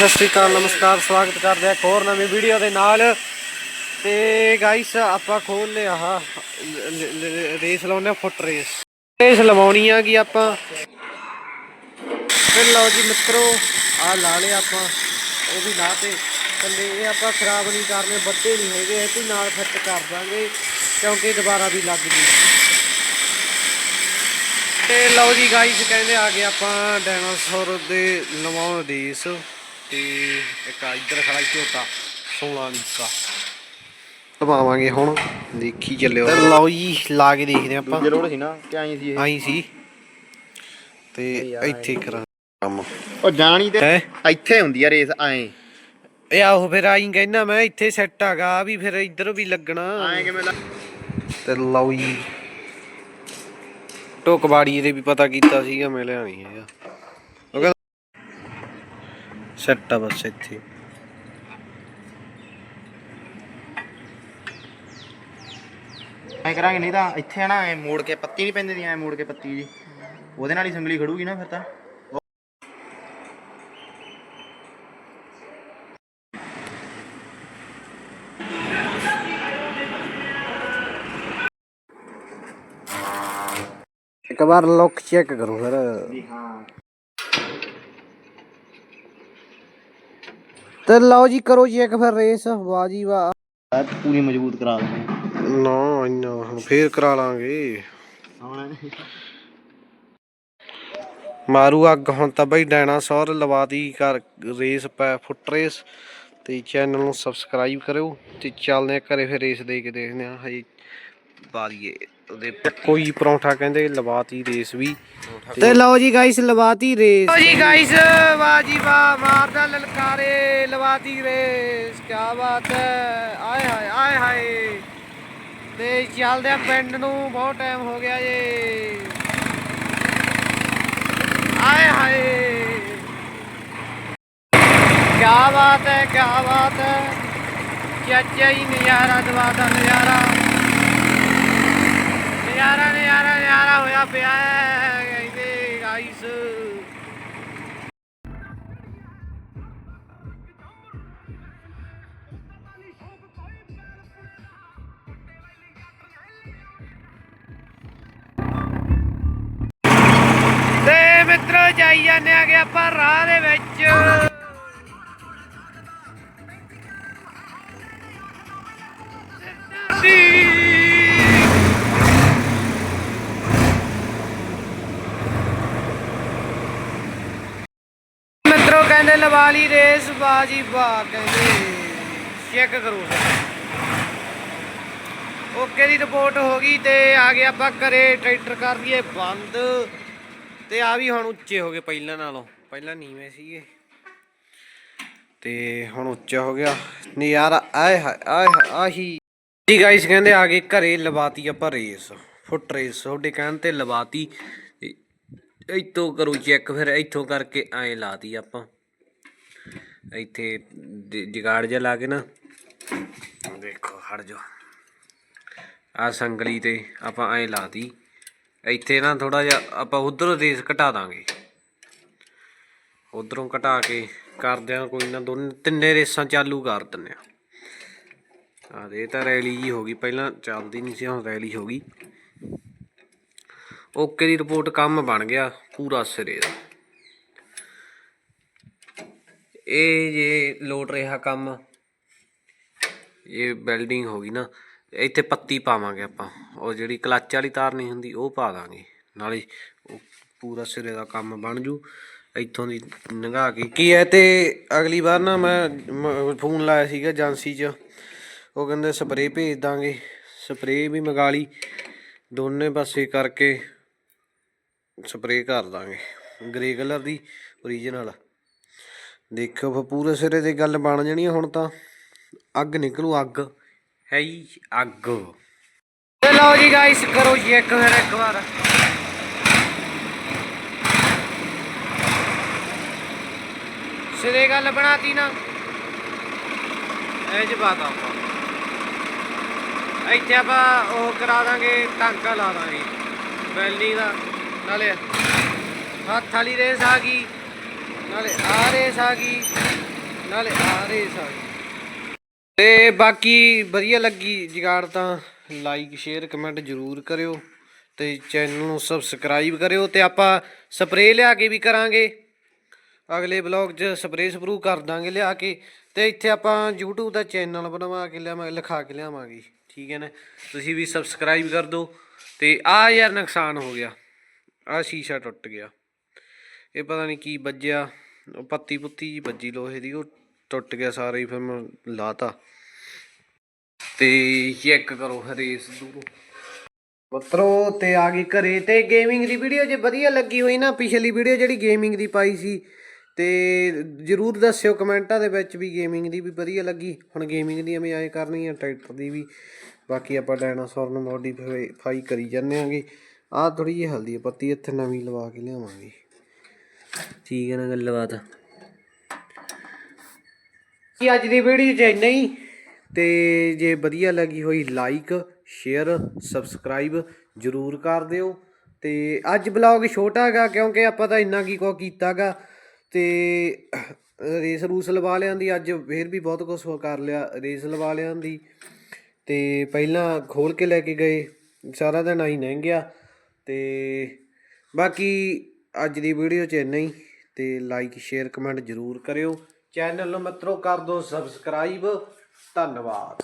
ਸਤਿ ਸ਼੍ਰੀ ਅਕਾਲ, ਨਮਸਕਾਰ, ਸਵਾਗਤ ਕਰਦੇ ਆ ਇੱਕ ਹੋਰ ਨਵੀਂ ਵੀਡੀਓ ਦੇ ਨਾਲ। ਤੇ ਗਾਇਸ ਆਪਾਂ ਖੋਲ ਲਿਆ ਆਹ ਲ- ਲ- ਰੇਸ ਲਾਉਣੇ ਫੁੱਟ ਰੇਸ। ਰੇਸ ਲਵਾਉਣੀ ਆ ਕਿ ਆਪਾਂ। ਫਿਰ ਲਓ ਜੀ ਮਿੱਤਰੋ ਆ ਲਾ ਲਿਆ ਆਪਾਂ, ਉਹ ਵੀ ਲਾ ਤੇ। ਥੱਲੇ ਇਹ ਆਪਾਂ ਖਰਾਬ ਨਹੀਂ ਕਰਨੇ, ਵੱਡੇ ਨਹੀਂ ਹੈਗੇ, ਇਹ ਤੇ ਨਾਲ ਫਿੱਟ ਕਰ ਦਾਂਗੇ, ਕਿਉਂਕਿ ਦੁਬਾਰਾ ਵੀ ਲੱਗ ਜੂ। ਤੇ ਲਓ ਜੀ ਗਾਈਸ ਕਹਿੰਦੇ ਆ ਗਏ ਆਪਾਂ ਡਾਇਨਾਸੌਰ ਦੇ ਲਵਾਉਣ ਰੇਸ। ਤੇ ਇੱਕ ਆ ਇੱਧਰ ਖੜਾ ਝੋਟਾ ਸੋਨਾ ਨੀਕਾ ਲਵਾਵਾਂਗੇ ਹੁਣ ਦੇਖੀ ਚੱਲਿਓ। ਤੇ ਲਓ ਜੀ ਲਾ ਕੇ ਦੇਖਦੇ ਆਪਾਂ। ਜ਼ਰੂਰ ਸੀ ਨਾ ਕਿ ਆਈ ਸੀ ਇਹ? ਆਈ ਸੀ। ਤੇ ਇੱਥੇ ਕਰਾਂ। ਕੰਮ ਉਹ ਜਾਣੀ ਤੇ ਇੱਥੇ ਹੁੰਦੀ ਆ ਰੇਸ ਐਂ। ਇਹ ਆਹੋ ਫਿਰ ਆਈ ਕਹਿੰਦਾ ਮੈਂ ਇੱਥੇ ਸੈੱਟ ਹੈਗਾ ਵੀ ਫਿਰ ਇੱਧਰ ਵੀ ਲੱਗਣਾ। ਐਂ ਕਿਵੇਂ ਲੱਗ ਤੇ ਲਓ ਜੀ। ਟੋਕਬਾੜੀ ਦੇ ਵੀ ਪਤਾ ਕੀਤਾ ਸੀਗਾ ਮੈਂ ਲਿਆ ਨਹੀਂ ਹੈਗਾ ਉਹ ਕਹਿੰਦਾ ਸੈੱਟ ਆ ਬਸ ਇੱਥੇ। ਐਂ ਕਰਾਂਗੇ ਨਹੀਂ ਤਾਂ ਇੱਥੇ ਨਾ ਐਂ ਮੋੜ ਕੇ ਪੱਤੀ ਨਹੀਂ ਪੈਂਦੀ ਦੀ ਐਂ ਮੋੜ ਕੇ ਪੱਤੀ ਜੀ। ਉਹਦੇ ਨਾਲ ਹੀ ਸੰਗਲੀ ਖੜੂਗੀ ਨਾ ਫਿਰ ਤਾਂ। ਇੱਕ ਵਾਰ ਲੁੱਕ ਚੈੱਕ ਕਰੋ ਫਿਰ ਵੀ ਹਾਂ। ਤੇ ਲਓ ਜੀ ਕਰੋ ਚੈੱਕ ਫਿਰ ਰੇਸ ਵਾਹ ਜੀ ਵਾਹ। ਇਹ ਪੂਰੀ ਮਜ਼ਬੂਤ ਕਰਾ ਦਿੰਦੇ ਨਾ ਇੰਨਾ ਹੁਣ ਫੇਰ ਕਰਾ ਲਾਂਗੇ। ਮਾਰੂ ਅੱਗ ਹੁਣ ਤਾਂ ਬਈ ਡਾਇਨਾਸੌਰ ਲਵਾਦੀ ਕਰ ਰੇਸ ਪੈ ਫੁੱਟ ਰੇਸ ਤੇ ਚੈਨਲ ਨੂੰ ਸਬਸਕ੍ਰਾਈਬ ਕਰਿਓ ਤੇ ਚੱਲਦੇ ਆ ਘਰੇ ਫਿਰ ਰੇਸ ਦੇ ਕੇ ਦੇਖਦੇ ਆ ਹਜੇ ਬਾਰੀਏ ਉਹਦੇ ਕੋਈ ਪਰੌਂਠਾ ਕਹਿੰਦੇ ਲਵਾਤੀ ਰੇਸ ਵੀ। ਤੇ ਲਓ ਜੀ ਗਾਇਸ ਲਵਾਤੀ ਰੇਸ। ਲਓ ਜੀ ਗਾਇਸ ਵਾਹ ਜੀ ਵਾਹ ਮਾਰਦਾ ਲਲਕਾਰੇ ਲਵਾਤੀ ਰੇਸ ਕੀ ਬਾਤ ਹੈ। ਆਏ ਹਾਏ ਆਏ ਹਾਏ। ਤੇ ਚੱਲਦੇ ਆ ਪਿੰਡ ਨੂੰ ਬਹੁਤ ਟਾਈਮ ਹੋ ਗਿਆ ਜੀ। ਆਏ ਹਾਏ। ਕੀ ਬਾਤ ਹੈ ਕੀ ਬਾਤ ਹੈ। ਚਾਚਾ ਹੀ ਨਜ਼ਾਰਾ ਦਵਾਦਾ ਨਜ਼ਾਰਾ ਨਜ਼ਾਰਾ ਨਜ਼ਾਰਾ ਪਿਆ ਹੈ ਗਾਈਸ ਤੇ ਮਿੱਤਰੋ ਜਾਈ ਜਾਂਦੇ ਆਗੇ ਆਪਾਂ ਰਾਹ ਦੇ ਵਿੱਚ। ਕਹਿੰਦੇ ਲਵਾ ਲਈ ਰੇਸ, ਬਾਜੀ ਬਾ ਕਹਿੰਦੇ। ਚੈੱਕ ਕਰੋ ਓਕੇ ਦੀ ਰਿਪੋਰਟ ਹੋ ਗਈ ਤੇ ਆ ਗਏ ਆਪਾਂ ਘਰੇ, ਟਰੈਕਟਰ ਕਰ ਲਈਏ ਬੰਦ। ਤੇ ਆ ਵੀ ਹੁਣ ਉੱਚੇ ਹੋ ਗਏ ਪਹਿਲਾਂ ਨਾਲੋਂ, ਪਹਿਲਾਂ ਨੀਵੇਂ ਸੀਗੇ। ਤੇ ਹੁਣ ਉੱਚਾ ਹੋ ਗਿਆ। ਨਜ਼ਾਰਾ, ਆਏ ਆਏ ਆਹੀ। ਜੀ ਗਾਇਸ ਕਹਿੰਦੇ ਆ ਗਏ ਘਰੇ ਲਵਾਤੀ ਆਪਾਂ ਰੇਸ, ਫੁੱਟ ਰੇਸ, ਤੁਹਾਡੇ ਕਹਿਣ ਤੇ ਲਵਾਤੀ। ਇੱਥੋਂ ਕਰੋ ਚੈੱਕ ਫਿਰ ਇੱਥੋਂ ਕਰਕੇ ਐਂ ਲਾਤੀ ਆਪਾਂ। ਇੱਥੇ ਜਗਾੜ ਜਿਹਾ ਲਾ ਕੇ ਨਾ, ਦੇਖੋ ਹਟ ਜਾ ਆ ਸੰਗਲੀ ਤੇ ਆਪਾਂ ਐਂ ਲਾਤੀ ਇੱਥੇ ਨਾ ਥੋੜਾ ਜਿਹਾ ਆਪਾਂ ਉਧਰੋਂ ਰੇਸ ਘਟਾ ਦਾਂਗੇ। ਉਧਰੋਂ ਘਟਾ ਕੇ ਕਰਦੇ ਆ ਕੋਈ ਨਾ ਦੋਨੇ, ਤਿੰਨੇ ਰੇਸਾਂ ਚਾਲੂ ਕਰ ਦਿੰਨੇ ਆ ਆ ਦੇ ਤਾਂ ਰੈਲੀ ਜੀ ਹੋ ਗਈ। ਪਹਿਲਾਂ ਚੱਲਦੀ ਨਹੀਂ ਸੀ, ਹੁਣ ਰੈਲੀ ਹੋ ਗਈ। ਓਕੇ ਦੀ ਰਿਪੋਰਟ ਕੰਮ ਬਣ ਗਿਆ ਪੂਰਾ ਸਿਰੇ ਦਾ। ਇਹ ਜੇ ਲੋਟ ਰਿਹਾ ਕੰਮ, ਇਹ ਵੈਲਡਿੰਗ ਹੋ ਗਈ ਨਾ, ਇੱਥੇ ਪੱਤੀ ਪਾਵਾਂਗੇ ਆਪਾਂ। ਉਹ ਜਿਹੜੀ ਕਲੱਚ ਵਾਲੀ ਤਾਰ ਨਹੀਂ ਹੁੰਦੀ, ਉਹ ਪਾ ਦਾਂਗੇ। ਨਾਲੇ ਉਹ ਪੂਰਾ ਸਿਰੇ ਦਾ ਕੰਮ ਬਣ ਜੂ, ਇੱਥੋਂ ਦੀ ਨੰਗਾ ਕੇ। ਕੀ ਹੈ ਤੇ ਅਗਲੀ ਵਾਰ ਨਾ ਮੈਂ ਫੋਨ ਲਾਇਆ ਸੀਗਾ ਏਜੰਸੀ 'ਚ। ਉਹ ਕਹਿੰਦੇ ਸਪਰੇਅ ਭੇਜ ਦਾਂਗੇ। ਸਪਰੇਅ ਵੀ ਮੰਗਾ ਲਈ। ਦੋਨੇ ਪਾਸੇ ਕਰਕੇ ਸਪਰੇਅ ਕਰ ਦਾਂਗੇ। ਗ੍ਰੇ ਕਲਰ ਦੀ ਓਰੀਜਨਲ ਦੇਖੋ ਫਿਰ ਪੂਰੇ ਸਿਰੇ ਦੀ ਗੱਲ ਬਣ ਜਾਣੀ ਹੁਣ ਤਾਂ। ਅੱਗ ਨਿਕਲੂ, ਅੱਗ। ਹੈ ਹੀ ਅੱਗ। ਲਓ ਜੀ ਗਾਇਸ ਕਰੋ ਚੈੱਕ ਫਿਰ ਇੱਕ ਵਾਰ। ਸਿਰੇ ਗੱਲ ਬਣਾਤੀ ਨਾ। ਇਹ ਜਵਾਬ ਆਪਾਂ। ਇੱਥੇ ਆਪਾਂ ਉਹ ਕਰਾ ਦਾਂਗੇ, ਟਾਂਕਾ ਲਾ ਦਾਂਗੇ। ਵੈਲਡਿੰਗ ਦਾ। ਨਾਲੇ ਹੱਥ ਵਾਲੀ ਰੇਸ ਆ ਗਈ। ਨਾਲੇ ਆ ਰੇਸ ਆ ਗਈ ਨਾਲੇ ਆ ਰੇਸ ਆ ਗਈ ਤੇ ਬਾਕੀ ਵਧੀਆ ਲੱਗੀ ਜਗਾੜ ਤਾਂ ਲਾਈਕ ਸ਼ੇਅਰ ਕਮੈਂਟ ਜ਼ਰੂਰ ਕਰਿਓ ਤੇ ਚੈਨਲ ਨੂੰ ਸਬਸਕ੍ਰਾਈਬ ਕਰਿਓ ਤੇ ਆਪਾਂ ਸਪਰੇਅ ਲਿਆ ਕੇ ਵੀ ਕਰਾਂਗੇ। ਅਗਲੇ ਵਲੌਗ 'ਚ ਸਪਰੇਅ ਸਪਰੂ ਕਰ ਦਾਂਗੇ ਲਿਆ ਕੇ ਤੇ ਇੱਥੇ ਆਪਾਂ YouTube ਦਾ ਚੈਨਲ ਬਣਵਾ ਕੇ ਲਿਆਵਾਂਗੇ ਲਿਖਾ ਕੇ ਲਿਆਵਾਂਗੇ। ਠੀਕ ਹੈ ਨਾ? ਤੁਸੀਂ ਵੀ ਸਬਸਕ੍ਰਾਈਬ ਕਰ ਦਿਓ ਤੇ ਆ ਯਾਰ ਨੁਕਸਾਨ ਹੋ ਗਿਆ। ਆ ਸ਼ੀਸ਼ਾ ਟੁੱਟ ਗਿਆ। ਇਹ ਪਤਾ ਨਹੀਂ ਕੀ ਵੱਜਿਆ ਪੱਤੀ ਪੁੱਤੀ ਜੀ ਵੱਜੀ ਲੋਹੇ ਦੀ, ਉਹ ਟੁੱਟ ਗਿਆ ਸਾਰਾ ਹੀ, ਫਿਰ ਮੈਂ ਲਾਤਾ। ਤੇ ਚੈੱਕ ਕਰੋ ਹਰੇਸ ਦੂਰੋਂ ਮਤਰੋ, ਤੇ ਆ ਗਈ ਘਰੇ, ਤੇ ਗੇਮਿੰਗ ਦੀ ਵੀਡੀਓ ਜੇ ਵਧੀਆ ਲੱਗੀ ਹੋਈ ਨਾ, ਪਿਛਲੀ ਵੀਡੀਓ ਜਿਹੜੀ ਗੇਮਿੰਗ ਦੀ ਪਾਈ ਸੀ, ਤੇ ਜਰੂਰ ਦੱਸਿਓ ਕਮੈਂਟਾਂ ਦੇ ਵਿੱਚ ਵੀ ਗੇਮਿੰਗ ਦੀ ਵੀ ਵਧੀਆ ਲੱਗੀ। ਹੁਣ ਗੇਮਿੰਗ ਦੀ ਐਵੇਂ ਆਏ ਕਰਨੀ ਆ, ਟਰੈਕਟਰ ਦੀ ਵੀ। ਬਾਕੀ ਆਪਾਂ ਡਾਇਨਾਸੌਰ ਨੂੰ ਮੋਡੀਫਾਈ ਕਰੀ ਜਾਂਦੇ ਆਂਗੇ ਆਹ ਥੋੜੀ ਜਿਹੀ ਹਲਦੀ ਆ ਪੱਤੀ, ਇੱਥੇ ਨਵੀਂ ਲਵਾ ਕੇ ਲਿਆਵਾਂਗੇ। ਠੀਕ ਹੈ ਨਾ ਗੱਲਬਾਤ। ਕੀ ਅੱਜ ਦੀ ਵੀਡੀਓ 'ਚ ਇੰਨਾ ਹੀ। ਤੇ ਜੇ ਵਧੀਆ ਲੱਗੀ ਹੋਈ ਲਾਈਕ ਸ਼ੇਅਰ ਸਬਸਕ੍ਰਾਈਬ ਜਰੂਰ ਕਰ ਦਿਓ। ਤੇ ਅੱਜ ਬਲੌਗ ਛੋਟਾ ਹੈਗਾ, ਕਿਉਂਕਿ ਆਪਾਂ ਤਾਂ ਇੰਨਾ ਕੀ ਕੋ ਕੀਤਾਗਾ। ਤੇ ਰੇਸ ਰੂਸ ਲਵਾ ਲਿਆਂਦੀ ਅੱਜ ਫੇਰ ਵੀ ਬਹੁਤ ਕੁਝ ਕਰ ਲਿਆ, ਰੇਸ ਲਵਾ ਲਿਆਂਦੀ ਤੇ ਪਹਿਲਾਂ ਖੋਲ ਕੇ ਲੈ ਕੇ ਗਏ, ਸਾਰਾ ਦਿਨ ਆਈ ਲੰਘ ਗਿਆ ਤੇ ਬਾਕੀ ਅੱਜ ਦੀ ਵੀਡੀਓ 'ਚ ਇੰਨਾ ਹੀ ਤੇ ਲਾਈਕ ਸ਼ੇਅਰ ਕਮੈਂਟ ਜਰੂਰ ਕਰਿਓ। ਚੈਨਲ ਨੂੰ ਮਿੱਤਰੋ ਕਰ ਦਿਓ ਸਬਸਕ੍ਰਾਈਬ ਧੰਨਵਾਦ।